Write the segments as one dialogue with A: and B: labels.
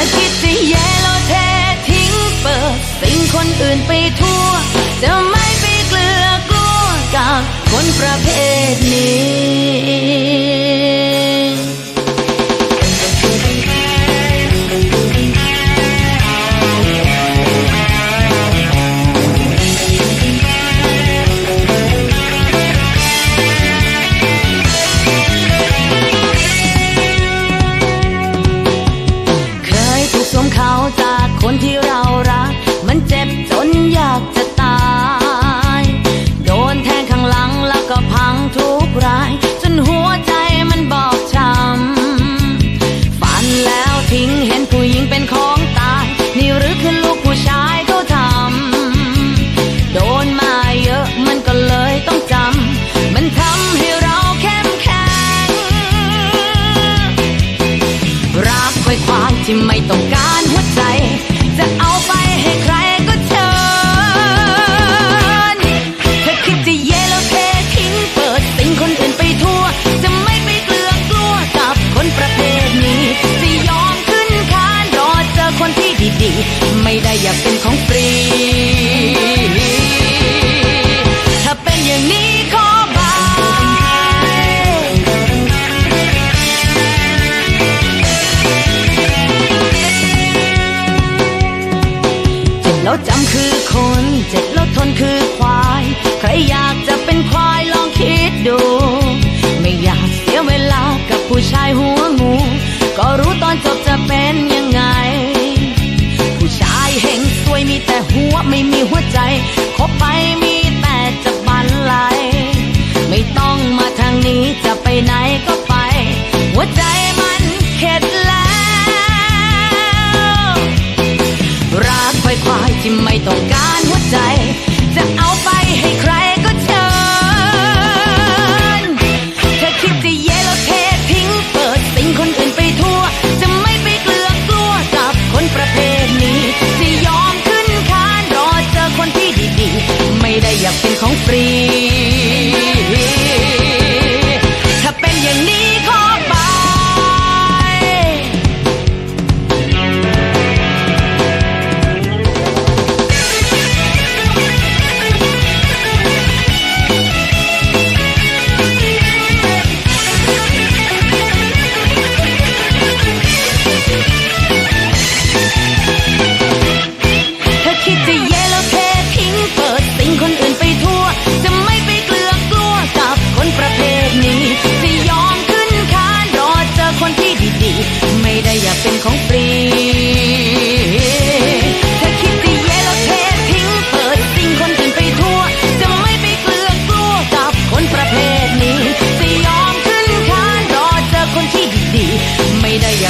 A: อคิดจะแย่แล้วเททิ้งเปิด สิ่งคนอื่นไปทั่ว จะไม่ไปเกลือกลัวกับคนประเภทนี้ คนที่เรารัก มันเจ็บจนอยากจะตาย โดนแทงข้างหลังแล้วก็พังทุกราย จนหัวใจมันบอบช้ำฝันแล้วทิ้งเห็นผู้หญิงเป็นของตาย นี่หรือคือลูกผู้ชายเขาทำโดนมาเยอะมันก็เลยต้องจำมันทำให้เราเข้มแข็งรักควายควายที่ไม่ต้องการหัวใจ จะ จำคือคนเจ็บแล้วทนคือควาย ใครอยากจะเป็นควายลองคิดดู ไม่อยากเสียเวลากับผู้ชายหัวงู ก็รู้ตอนจบจะเป็นยังไง ผู้ชายเฮงสวยมีแต่หัวไม่มีหัวใจคบไปมีแต่จะบันไลไม่ต้องมาทางนี้จะไปไหน อควายที่ไม่ต้องการหัวใจ จะเอาไปให้ใคร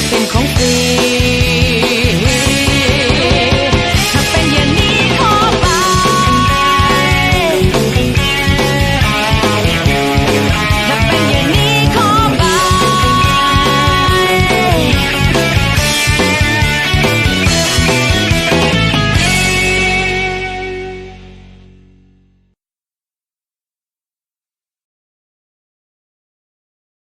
A: Jakąkolwiek